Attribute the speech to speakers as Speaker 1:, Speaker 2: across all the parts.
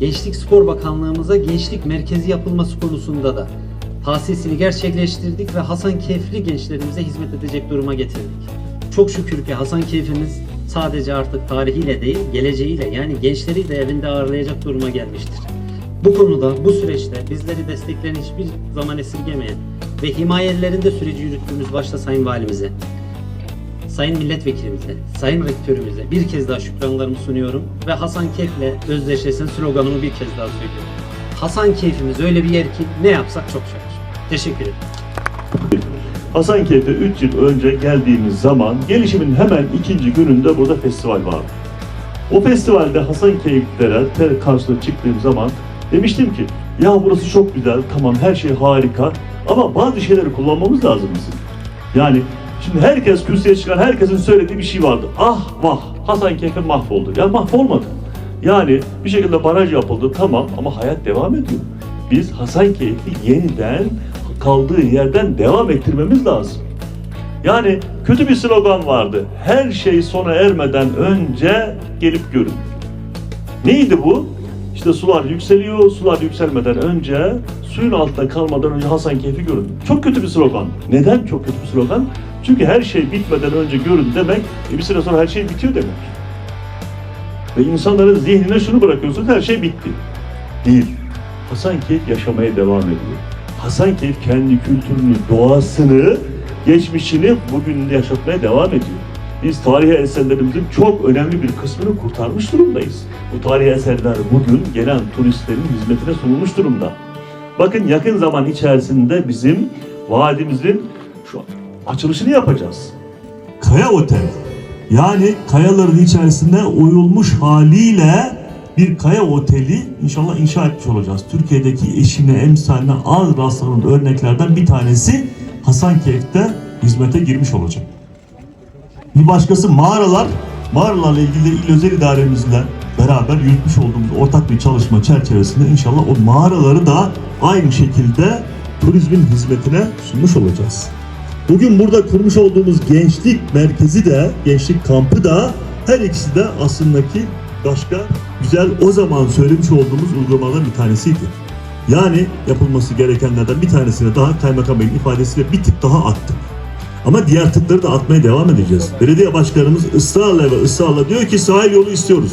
Speaker 1: Gençlik Spor Bakanlığımıza gençlik merkezi yapılması konusunda da tahsisini gerçekleştirdik ve Hasan Keyfli gençlerimize hizmet edecek duruma getirdik. Çok şükür ki Hasan Keyfimiz sadece artık tarihiyle değil, geleceğiyle yani gençleri de evinde ağırlayacak duruma gelmiştir. Bu konuda, bu süreçte bizleri desteklerini hiçbir zaman esirgemeyen ve himayelerinde süreci yürüttüğümüz başta Sayın Valimize, Sayın Milletvekilimize, Sayın Rektörümüze bir kez daha şükranlarımı sunuyorum ve Hasan Keyf'le özdeşleşen sloganımı bir kez daha söylüyorum. Hasan Keyf'imiz öyle bir yer ki ne yapsak çok şakır. Teşekkür ederim.
Speaker 2: Hasankeyf'te 3 yıl önce geldiğimiz zaman gelişimin hemen ikinci gününde burada festival vardı. O festivalde Hasankeyf'lere karşısına çıktığım zaman demiştim ki ya burası çok güzel tamam her şey harika ama bazı şeyleri kullanmamız lazım bizim. Yani şimdi herkes kürsüye çıkan herkesin söylediği bir şey vardı. Ah vah Hasankeyf'e mahvoldu. Ya mahvolmadı. Yani bir şekilde baraj yapıldı tamam ama hayat devam ediyor. Biz Hasankeyf'i yeniden kaldığı yerden devam ettirmemiz lazım. Yani kötü bir slogan vardı. Her şey sona ermeden önce gelip görün. Neydi bu? İşte sular yükseliyor, sular yükselmeden önce, suyun altında kalmadan önce Hasankeyf'i görün. Çok kötü bir slogan. Neden çok kötü bir slogan? Çünkü her şey bitmeden önce görün demek, e bir süre sonra her şey bitiyor demek. Ve insanların zihnine şunu bırakıyorsunuz, her şey bitti. Değil. Hasankeyf yaşamaya devam ediyor. Hasankeyf kendi kültürünü, doğasını, geçmişini bugün yaşatmaya devam ediyor. Biz tarihi eserlerimizin çok önemli bir kısmını kurtarmış durumdayız. Bu tarihi eserler bugün gelen turistlerin hizmetine sunulmuş durumda. Bakın yakın zaman içerisinde bizim vadimizin şu açılışını yapacağız. Kaya Otel. Yani kayaların içerisinde oyulmuş haliyle bir kaya oteli inşallah inşa etmiş olacağız. Türkiye'deki eşine, emsaline az rastlanan örneklerden bir tanesi Hasankeyf'te hizmete girmiş olacak. Bir başkası mağaralar. Mağaralarla ilgili il özel idaremizle beraber yürütmüş olduğumuz ortak bir çalışma çerçevesinde inşallah o mağaraları da aynı şekilde turizmin hizmetine sunmuş olacağız. Bugün burada kurmuş olduğumuz gençlik merkezi de, gençlik kampı da her ikisi de aslındaki başka güzel o zaman söylemiş olduğumuz uygulamalardan bir tanesiydi. Yani yapılması gerekenlerden bir tanesine daha Kaymakam Bey'in ifadesiyle bir tık daha attık. Ama diğer tıkları da atmaya devam edeceğiz. Belediye başkanımız ısrarla ve ısrarla diyor ki sahil yolu istiyoruz.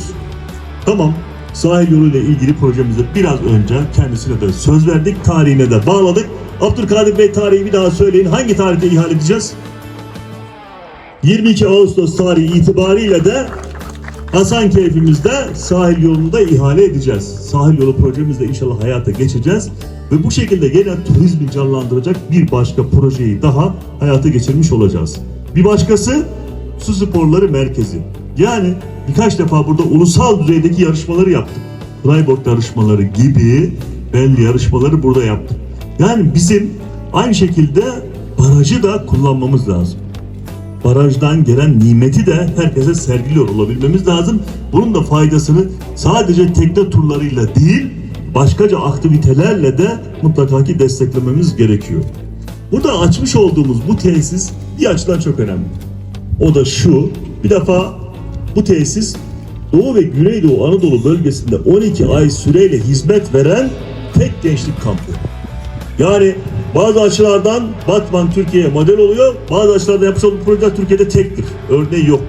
Speaker 2: Tamam, sahil yolu ile ilgili projemize biraz önce kendisine de söz verdik, tarihine de bağladık. Abdülkadir Bey tarihi bir daha söyleyin. Hangi tarihte ihale edeceğiz? 22 Ağustos tarihi itibariyle de Hasankeyf'imizde sahil yolunda ihale edeceğiz. Sahil yolu projemizde inşallah hayata geçeceğiz. Ve bu şekilde gene turizmi canlandıracak bir başka projeyi daha hayata geçirmiş olacağız. Bir başkası su sporları merkezi. Yani birkaç defa burada ulusal düzeydeki yarışmaları yaptık. Freiburg yarışmaları gibi belli yarışmaları burada yaptık. Yani bizim aynı şekilde barajı da kullanmamız lazım barajdan gelen nimeti de herkese sergiliyor olabilmemiz lazım. Bunun da faydasını sadece tekne turlarıyla değil, başkaca aktivitelerle de mutlaka ki desteklememiz gerekiyor. Burada açmış olduğumuz bu tesis bir açıdan çok önemli. O da şu, bir defa bu tesis Doğu ve Güneydoğu Anadolu bölgesinde 12 ay süreyle hizmet veren tek gençlik kampı. Yani bazı açılardan Batman Türkiye'ye model oluyor. Bazı açılardan yapmış olduğu projeler Türkiye'de tektir. Örneği yok.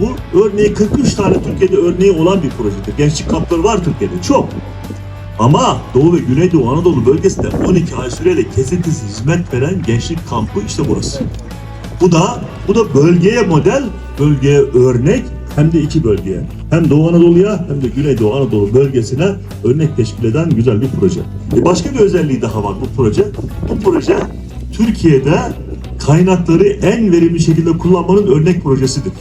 Speaker 2: Bu örneği 43 tane Türkiye'de örneği olan bir projedir. Gençlik kampları var Türkiye'de. Çok. Ama Doğu ve Güneydoğu Anadolu bölgesinde 12 ay süreyle kesintisiz hizmet veren gençlik kampı işte burası. Bu da bu da bölgeye model, bölgeye örnek hem de iki bölgeye. Hem Doğu Anadolu'ya hem de Güneydoğu Anadolu bölgesine örnek teşkil eden güzel bir proje. E başka bir özelliği daha var bu proje. Bu proje Türkiye'de kaynakları en verimli şekilde kullanmanın örnek projesidir.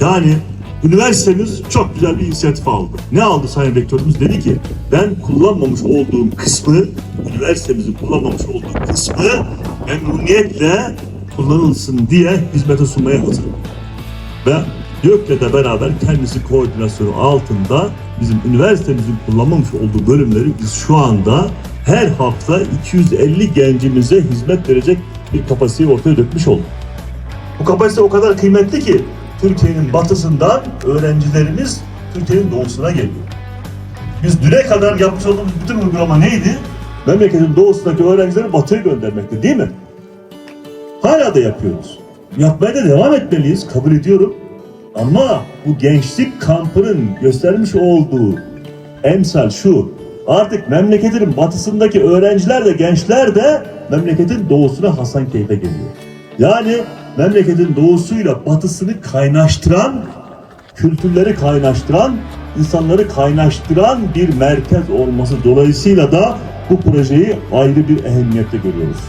Speaker 2: Yani üniversitemiz çok güzel bir inisiyatif aldı. Ne aldı Sayın Rektörümüz? Dedi ki ben kullanmamış olduğum kısmı, üniversitemizin kullanmamış olduğu kısmı memnuniyetle kullanılsın diye hizmete sunmaya hazırım. Ve YÖK'le beraber kendisi koordinasyonu altında bizim üniversitemizin kullanmamış olduğu bölümleri biz şu anda her hafta 250 gencimize hizmet verecek bir kapasiteyi ortaya dökmüş olduk. Bu kapasite o kadar kıymetli ki Türkiye'nin batısından öğrencilerimiz Türkiye'nin doğusuna geliyor. Biz düne kadar yapmış olduğumuz bütün uygulama neydi? Memleketin doğusundaki öğrencileri batıya göndermekti değil mi? Hala da yapıyoruz. Yapmaya da devam etmeliyiz, kabul ediyorum. Ama bu gençlik kampının göstermiş olduğu emsal şu. Artık memleketin batısındaki öğrenciler de gençler de memleketin doğusuna Hasankeyf'e geliyor. Yani memleketin doğusuyla batısını kaynaştıran, kültürleri kaynaştıran, insanları kaynaştıran bir merkez olması dolayısıyla da bu projeyi ayrı bir ehemmiyette görüyoruz.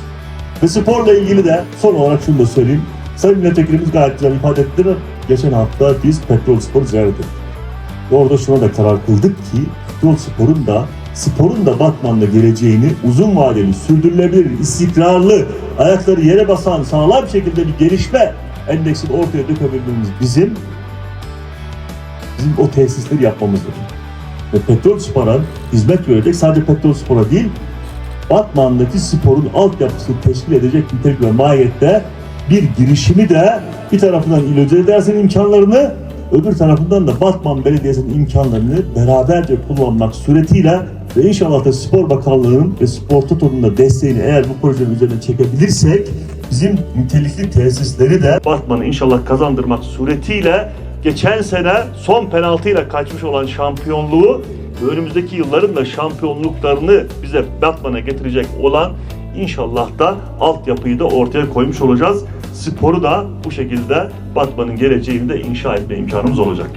Speaker 2: Ve sporla ilgili de son olarak şunu da söyleyeyim. Sayın Milletvekilimiz gayet güzel ifade ettiler. Geçen hafta biz Petrol Spor'u ziyaret ettik. Orada şuna da karar kıldık ki Petrol Spor'un da sporun da Batman'da geleceğini uzun vadeli, sürdürülebilir, istikrarlı, ayakları yere basan, sağlam şekilde bir gelişme endeksini ortaya dökebilmemiz bizim bizim o tesisleri yapmamızdır. Ve Petrol Spor'a hizmet verecek sadece Petrol Spor'a değil, Batman'daki sporun altyapısını teşkil edecek nitelik ve mahiyette bir girişimi de bir tarafından İl Özel Dersin imkanlarını öbür tarafından da Batman Belediyesi'nin imkanlarını beraberce kullanmak suretiyle ve inşallah da Spor Bakanlığı'nın ve Spor Toto'nun da desteğini eğer bu projenin üzerine çekebilirsek bizim nitelikli tesisleri de Batman'ı inşallah kazandırmak suretiyle geçen sene son penaltıyla kaçmış olan şampiyonluğu önümüzdeki yılların da şampiyonluklarını bize Batman'a getirecek olan inşallah da altyapıyı da ortaya koymuş olacağız. Sporu da bu şekilde Batman'ın geleceğini de inşa etme imkanımız olacak.